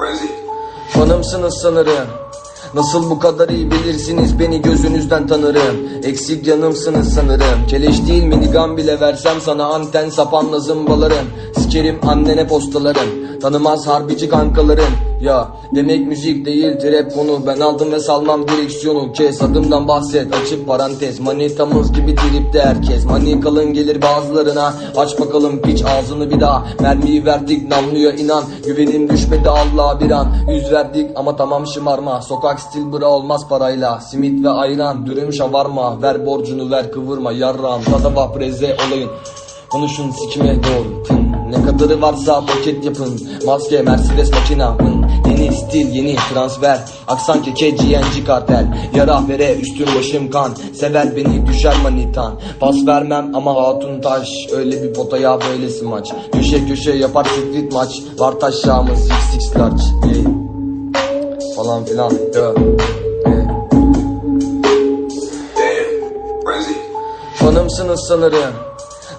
Renzi. Fanımsınız sanırım. Nasıl bu kadar iyi bilirsiniz beni gözünüzden tanırım. Eksik yanımsınız sanırım. Keleş değil minigun bile versem sana anten sapanla zımbalarım. Sikerim annene postalarım. Tanımaz harbici kankalarım Ya demek müzik değil trap konu Ben aldım ve salmam direksiyonu. Kes adımdan bahset açık parantez. Manitamız gibi tripte herkes. Mani kalın gelir bazılarına. Aç bakalım piç ağzını bir daha. Mermiyi verdik namluya inan. Güvenim düşmedi Allah'a bir an. Yüz verdik ama tamam şımarma. Sokak stil bra olmaz parayla. Simit ve ayran dürüm şavarma. Ver borcunu ver kıvırma yarram. Tada vapreze olayın. Konuşun sikime doğru. Ne kadarı varsa paket yapın. Maske Mercedes makina hın. Yeni stil yeni transfer. Aksan keke GNG kartel. Yara vere üstüm başım kan. Sever beni düşer manitan. Pas vermem ama hatun taş. Öyle bir potaya böylesi maç. Köşe köşe yapar street maç. Var taşağımız six six large. Yeah. Falan filan. Yeah. Fanımsınız sanırım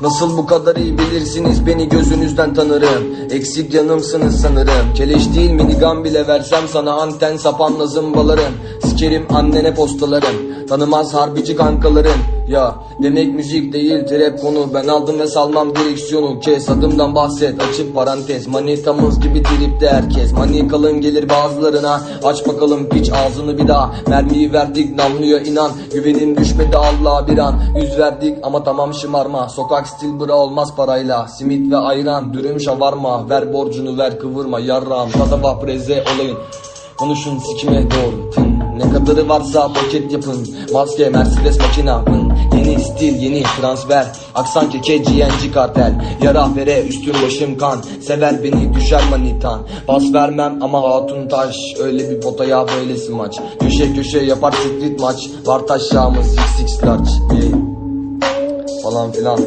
Nasıl bu kadar iyi bilirsiniz beni gözünüzden tanırım. Eksik yanımsınız sanırım. Keleş değil minigun bile versem sana anten sapanla zımbalarım. Sikerim annene postalarım. Tanımaz harbici kankalarım Ya demek müzik değil trap konu. Ben aldım ve salmam direksiyonu. Kes adımdan bahset açık parantez. Manitamız gibi tripte herkes. Mani kalın gelir bazılarına. Aç bakalım piç ağzını bir daha. Mermiyi verdik namluya inan. Güvenim düşmedi Allah'a bir an. Yüz verdik ama tamam şımarma. Sokak stil bra olmaz parayla. Simit ve ayran dürüm şavarma. Ver borcunu ver kıvırma yarram. Tada vapreze olayın. Konuşun sikime doğru. Tın. Ne kadarı varsa paket yapın. Maske Mercedes makina. Yeni stil yeni transfer. Aksan keke GNG kartel. Yara vere üstüm başım kan. Sever beni düşer manitan. Pas vermem ama hatun taş. Öyle bir potaya böylesi maç. Köşe köşe yapar street maç. Var taşağımız six six large. Yeah. Falan filan